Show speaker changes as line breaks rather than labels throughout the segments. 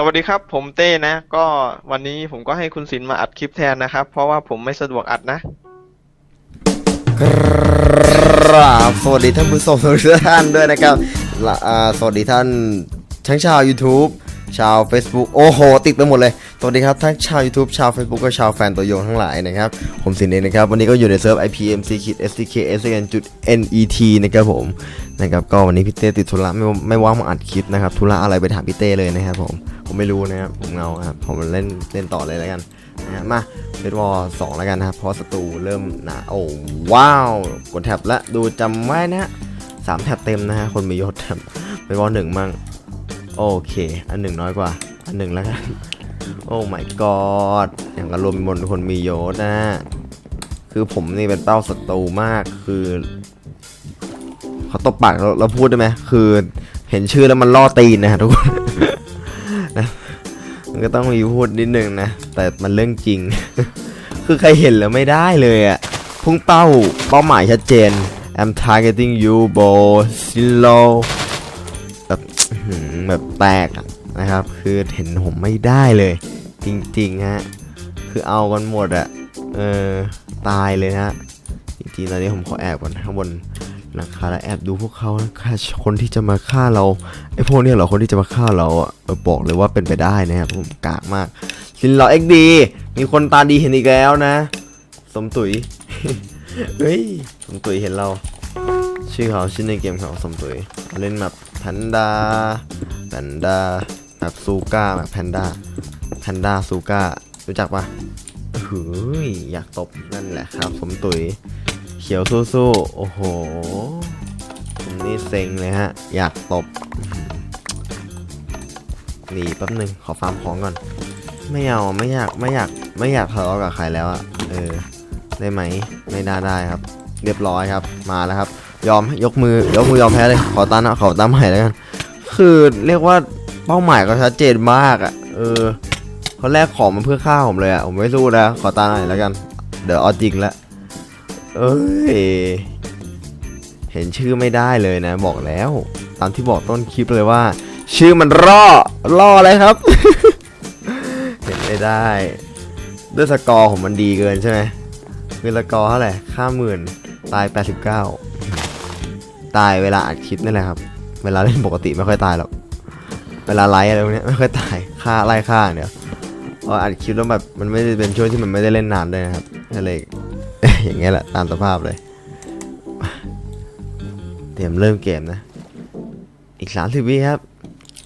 สวัสดีครับ ผมเต้นะ ก็วันนี้ผมก็ให้คุณศิลป์มาอัดคลิปแทนนะครับ เพราะว่าผมไม่สะดวกอัดนะ
ครับสวัสดีท่านผู้ชมทุกท่านด้วยนะครับละอ่าสวัสดีท่านทั้งชาว YouTube ชาว Facebook โอ้โห ติดไปหมดเลย สวัสดีครับทั้งชาว YouTube ชาว Facebook ก็ชาวแฟนตัวยงทั้งหลายนะครับ ผมสินเองนะครับ วันนี้ก็อยู่ในเซิร์ฟ IPMC ขีด STK SN จุด NET นะครับผมนะครับก็วันนี้พี่เต้ติดธุระไม่ไม่ว่างมาอัดคลิปนะครับธุระอะไรไปถามพี่เต้เลยนะครับผมผมไม่รู้นะครับผมเงาครับผมเล่นเล่นต่อเลยแล้วกันนะฮะมาเบสบอลสองแล้วกันนะครับเพราะศัตรูเริ่มหนาโอ้ว้าวกดแท็บละดูจำไว้นะฮะสามแท็บเต็มนะฮะคนมียศแท็บเบสบอลหนึ่งมั่ง โอเค อันหนึ่งน้อยกว่า อันหนึ่งแล้วกัน โอ้ my god อย่างกับรวมบนคนมีโยศนะ คือผมนี่เป็นเป้าศัตรูมาก คือเขาตบปากเราเราพูดได้ไหม คือเห็นชื่อแล้วมันล่อตีนนะทุกคนนะมันก็ต้องมีพูดนิดนึงนะ แต่มันเรื่องจริง คือใครเห็นแล้วไม่ได้เลยอะพุ่งเป้าเป้าหมายชัดเจน I'm targeting you bro silo แบบอื้อหือ แบบแตกนะครับ คือเห็นผมไม่ได้เลย จริงๆฮะคือเอากันหมดอะเออตายเลยนะฮะจริงๆตอนนี้ผมขอแอบก่อนข้างบนนะคะแล้วแอบดูพวกเขานะฆ่าคนที่จะมาฆ่าเราไอ้พวกเนี้ยเหรอคนที่จะมาฆ่าเราอะเออบอกเลยว่าเป็นไปได้นะครับผมกากมากสินเหล่อเอ็กดีมีคนตาดีเห็นอีกแล้วนะ สมตุยเฮ้ยสมตุยเห็นเรา ชื่อเขาชื่อในเกมเขาสมตุยเล่นแบบแพนดา แพนด้าแบบซูก้าแบบแพนด้าแพนด้าซูก้ารู้จักปะเฮ้ยอยากตบนั่นแหละครับสมตุยเขียวสู้ๆโอ้โหผมนี่เซ็งเลยฮะ อยากตบหนีแป๊บหนึงขอฟาร์มของก่อน ไม่เอาไม่อยากไม่อยากไม่อยากทะเลาะกับใครแล้วอะเออ ได้ไหมไม่ได้ได้ครับ เรียบร้อยครับมาแล้วครับ ยอมยกมือยกมือยอมแพ้เลยขอตานะขอตาใหม่แล้วกัน คือเรียกว่าเป้าหมายก็ชัดเจนมากอะเออเขาแลกของมาเพื่อฆ่าผมเลยอะผมไม่สู้นะ ขอตาหน่อยแล้วกัน เดี๋ยวเอาจริงละ เอ้ย เห็นชื่อไม่ได้เลยนะ บอกแล้ว ตามที่บอกต้นคลิปเลยว่า ชื่อมันร่อ ร่ออะไรครับ เห็นไม่ได้ ด้วยสกอร์ของมันดีเกินใช่ไหมคือสกอร์เท่าไหร่ค่าหมื่นตาย 89 ตายเวลาอัดคลิปนี่แหละครับ เวลาเล่นปกติไม่ค่อยตายหรอก เวลาไลฟ์อะไรพวกนี้ไม่ค่อยตายค่าไล่ค่าอย่างเดียพออัดคลิปแล้วแบบมันไม่ได้เป็นช่วงที่มันไม่ได้เล่นนานด้วยนะครับก็เลยอย่างเงี้ยแหละตามสภาพเลย เตรียมเริ่มเกมนะ อีกสามสิบวิครับ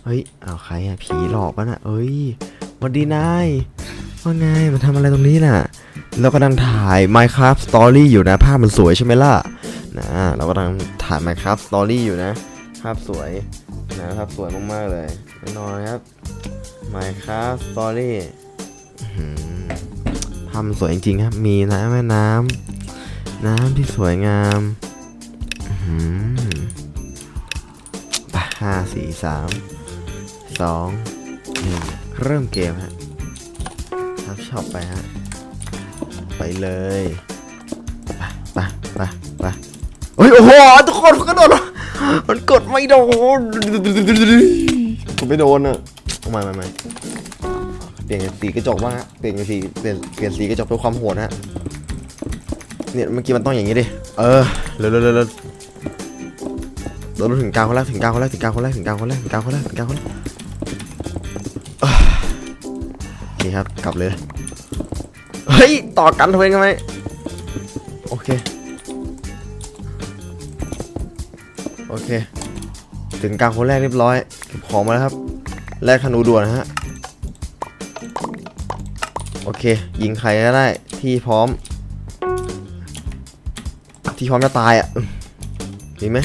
เฮ้ย เอาใครอะผีหลอกปะนะเอ้ยวันดีนายว่าไงมาทำอะไรตรงนี้น่ะ เรากำลังถ่าย Minecraft Story อยู่นะ ภาพมันสวยใช่ไหมล่ะ นะ เรากำลังถ่าย Minecraft Story อยู่นะ ภาพสวยนะภาพสวยมากๆเลยแน่นอนครับ Minecraft Story อื้อหือภาพมันสวยจริงๆครับ มีน้ำแม่น้ำน้ำที่สวยงามห้าสี่สามสองหนึ่งเริ่มเกมฮะทับช็อปไปฮะ ไปเลยไปไปไปไปเฮ้ย โอ้โห ทุกคนมันก็โดน มันกดไม่โดนกดไม่โดนอะเอาม่ใหม่เปลี่ยนสีกระจกบ้างฮะเปลี่ยนสีเปลี่ยนเปลี่ยนสีกระจกเพื่อความโหดฮะเนี่ยเมื่อกี้มันต้องอย่างนี้ดิเออเร็วเร็วเร็วเร็วเราถึงกลางคนแรกถึงกลางคนแรกถึงกลางคนแรกถึงกลางคนแรกถึงกลางคนแรกถึงกลางคนแรกโอเคครับกลับเลยเฮ้ยต่อกันทำไมกันไหมโอเค โอเค ถึงกลางคนแรกเรียบร้อยเก็บของมาแล้วครับ แลกธนูด่วนนะฮะ โอเค ยิงใครก็ได้ที่พร้อม ที่พร้อมจะตายอะมีไหม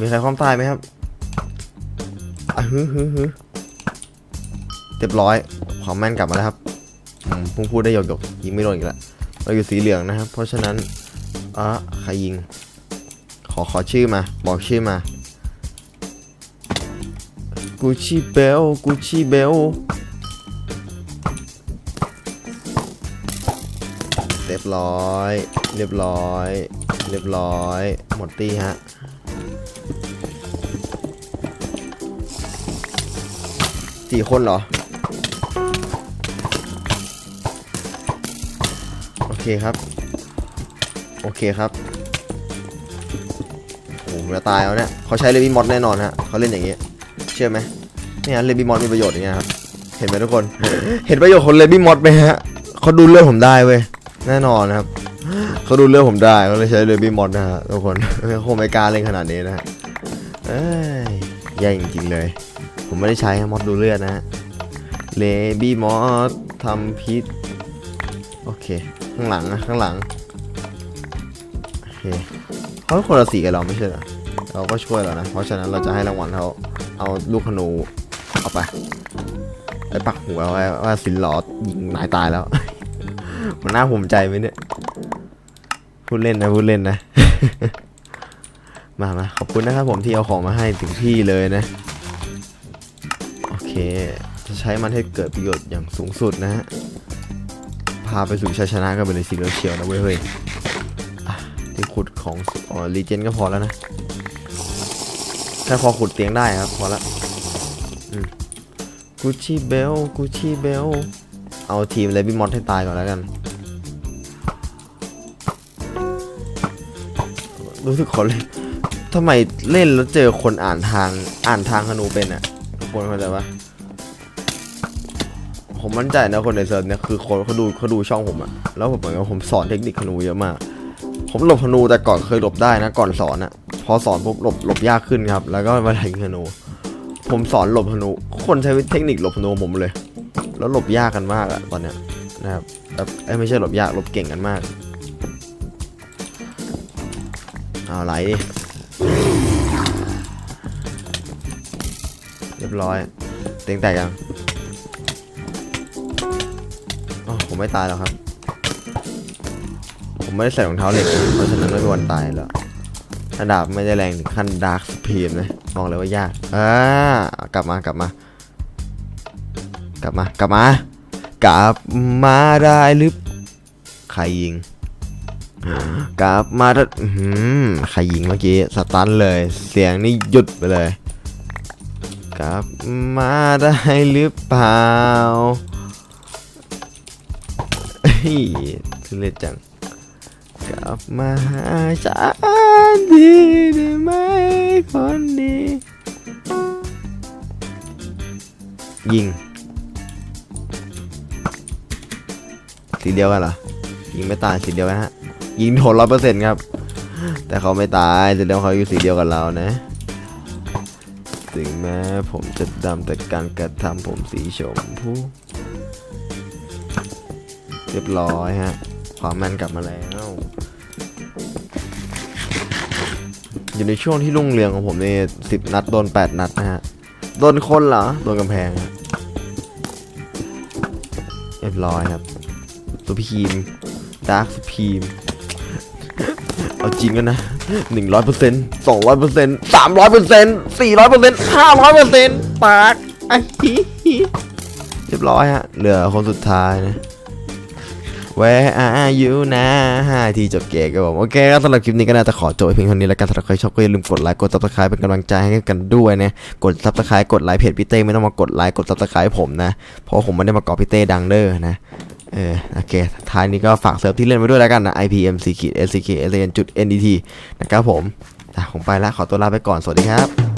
มีใครพร้อมตายไหมครับอะฮึฮึฮึเรียบร้อยความแม่นกลับมาแล้วครับพุ่งพูดได้หยกหยกๆยิงไม่โดนอีกแล้วเราอยู่สีเหลืองนะครับ เพราะฉะนั้นอะใครยิง อขอชื่อมา บอกชื่อมากูชี่เบลกูชี่เบลเรียบร้อย เรียบร้อย เรียบร้อย หมดตี้ฮะสี่คนเหรอ โอเคครับ โอเคครับ อ้โหจะตายแล้วเนี่ยเขาใช้เลบี้มอดแน่นอนฮะเขาเล่นอย่างนี้ เชื่อไหมเนี่ยเลบี้มอดมีประโยชน์อย่างเงี้ยครับเห็นไหมทุกคน เห็นประโยชน์ของเลบี้มอดไหมฮะเขาดูเลือดผมได้เว้ยแน่นอนนะครับเขาดูเลือดผมได้เขาเลยใช้เลบี้มอดนะฮะทุกคนโคไม่กล้าเล่นขนาดนี้นะฮะเอ้ยแย่จริงๆเลย ผมไม่ได้ใช้มอดดูเลือดนะฮะเลบี้มอดทำพิษโอเค ข้างหลังนะข้างหลังโอเค เขาคนละสีกับเราไม่ใช่เหรอเราก็ช่วยแล้วนะ เพราะฉะนั้นเราจะให้รางวัลเขาเอาลูกธนูเอาไปไปปักหัวไว้ว่าสินหลอดยิงนายตายแล้ว มันน่าภูมิใจไหมเนี่ยพูดเล่นนะพูดเล่นนะ มามาขอบคุณนะครับผมที่เอาของมาให้ถึงที่เลยนะ โอเค จะใช้มันให้เกิดประโยชน์อย่างสูงสุดนะฮะพาไปสู่ชัยชนะกันไปเลยสีเขียวนะเว้ยเฮ้ย ขุดของอ๋อรีเจนก็พอแล้วนะแค่พอขุดเตียงได้ครับ พอละกูชี่เบลกูชี่เบลเอาทีมเลบี้มอสให้ตายก่อนแล้วกัน รู้สึกคนเล่นทำไมเล่นแล้วเจอคนอ่านทางอ่านทางธนูเป็นอะทุกคนเข้าใจปะผมมั่นใจนะคนในเซิร์ฟเนี่ยคือคนเขาดูเขาดูช่องผมอะแล้วผมเหมือนกับผมสอนเทคนิคธนูเยอะมาก ผมหลบธนูแต่ก่อนเคยหลบได้นะก่อนสอนอะพอสอนปุ๊บหลบหลบยากขึ้นครับ แล้วก็มาถึงธนู ผมสอนหลบธนู คนใช้เทคนิคหลบธนูผมเลย แล้วหลบยากกันมากอะตอนเนี้ยนะครับแบบไม่ใช่หลบยากหลบเก่งกันมากเอาไหลดิเรียบร้อยเตียงแตกยังอ๋อผมไม่ตายแล้วครับ ผมไม่ได้ใส่รองเท้าเหล็กเพราะฉะนั้นไม่มีวันตายแล้วระดับไม่ได้แรงถึงขั้นดาร์คสพีมนะบอกเลยว่ายากอ่ากลับมากลับมา กลับมากลับมากลับมาได้หรือใครยิงกลับมาถ้าใครยิงเมื่อกี้สตันเลย เสียงนี่หยุดไปเลยกลับมาได้หรือเปล่าเฮ้ยทุเรศจัง กลับมาหาฉันดีได้ไหมคนดียิงสีเดียวกันเหรอ ยิงไม่ตายสีเดียวกันฮะ ยิงโดนร้อยเปอร์เซ็นต์ครับ แต่เขาไม่ตายแสดงว่าเขาอยู่สีเดียวกับเรานะ ถึงแม้ผมจะดำแต่การกระทำผมสีชมพูเรียบร้อยฮะ ความแม่นกลับมาแล้ว อยู่ในช่วงที่รุ่งเรืองของผมนี่สิบนัดโดนแปดนัดนะฮะ โดนคนเหรอ โดนกำแพงเรียบร้อยครับตัวพีมดาร์คสพีมเอาจริงกันนะหนึ่งร้อยเปอร์เซ็นต์สองร้อยเปอร์เซ็นต์สามร้อยเปอร์เซ็นต์สี่ร้อยเปอร์เซ็นต์ห้าร้อยเปอร์เซ็นต์ปากไอ้เรียบร้อยฮะ เหลือคนสุดท้ายนะ Where are you นะห้าทีจบเกมครับผมโอเคครับสำหรับคลิปนี้ก็น่าจะขอจบเพียงเท่านี้แล้วกันสำหรับใครชอบก็อย่าลืมกดไลค์กด subscribe เป็นกำลังใจให้กันด้วยนะกด subscribe กดไลค์เพจพี่เต้ไม่ต้องมากดไลค์กด subscribe ผมนะเพราะผมไม่ได้มาเกาะพี่เต้ดังเด้อนะเออโอเคท้ายนี้ก็ฝากเซิร์ฟที่เล่นไว้ด้วยแล้วกันนะ IPMC ขีด SCK SN จุด NDT นะครับผมผมไปแล้วขอตัวลาไปก่อนสวัสดีครับ